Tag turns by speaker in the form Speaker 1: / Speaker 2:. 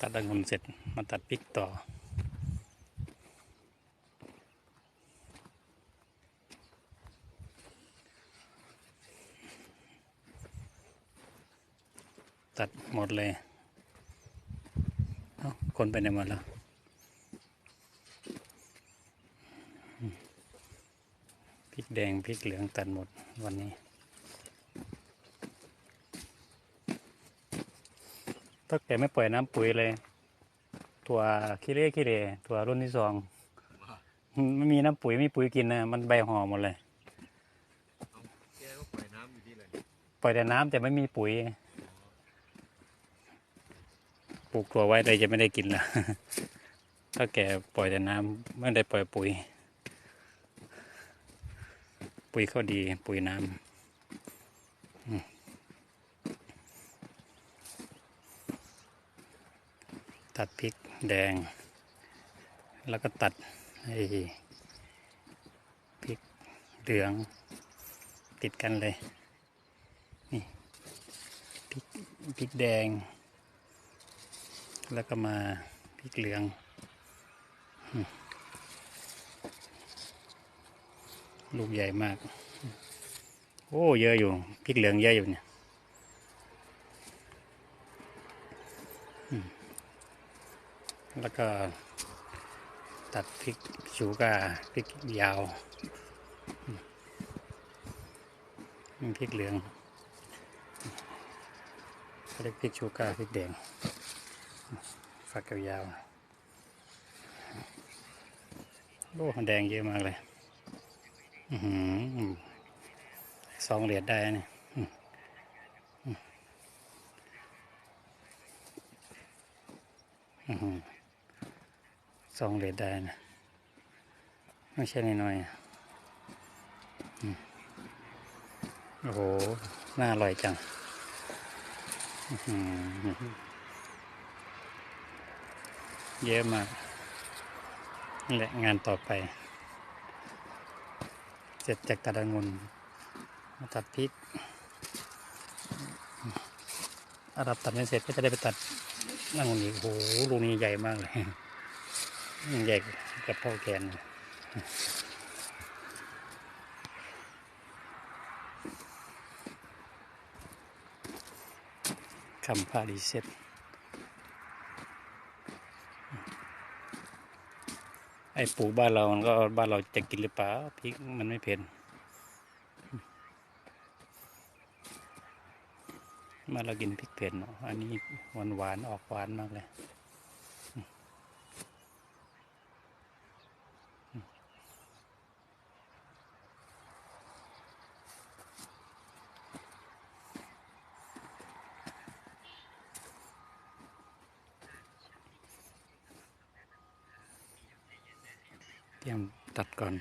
Speaker 1: ตัดองุ่นเสร็จมาตัดพริกต่อ ตัดหมดเลยเอ้าคนไปไหนหมดแล้วพริกแดงพริกเหลืองตัดหมดวันนี้ ถ้าแกไม่ปล่อยน้ำปุ๋ยเลยตัวขี้เล่ขี้เล่ตัวรุ่นที่สองไม่มีน้ำปุ๋ยไม่มีปุ๋ยกินนะมันใบห่อหมดเลย
Speaker 2: แกก็ปล่อยน้ำอยู่ที่เลย
Speaker 1: ปล่อยแต่น้ำแต่ไม่มีปุ๋ยปลูกตัวไว้เลยจะไม่ได้กินละถ้าแกปล่อยแต่น้ำไม่ได้ปล่อยปุ๋ย ปุ๋ยเขาดีปุ๋ยน้ำอืม ตัดพริกแดง แล้วก็ตัดไอ้พริกเหลืองติดกันเลย นี่พริกพริกแดง แล้วก็มาพริกเหลือง ลูกใหญ่มาก โอ้ เยอะอยู่พริกเหลืองเยอะอยู่เนี่ยอืม แล้วก็ตัดพริกชูกาพริกยาวพริกเหลืองเรียกพริกชูกาพริกแดงฝักยาวโอ้แดงเยอะมากเลยสองเหรียญได้นี่อือ สองเหรียญได้นะ ไม่ใช่น้อยๆอะโอ้โห น่าอร่อยจังเยอะมากนี่แหละงานต่อไป เสร็จจากตัดองุ่นมาตัดพริกอารับตัดไม่เสร็จก็จะได้ไปตัดองุ่นอีกโอ้โหลูกนี้ใหญ่มากเลย ใหญ่กับพ่อแกนคำพาดีเสร็จไอ้ปลูกบ้านเรา มันก็บ้านเราจะกินหรือเปล่าพริกมันไม่เผ็ดมาเรากินพริกเผ็ดเนาะอันนี้หวานหวานๆออกหวานมากเลย เตรียมตัดก่อน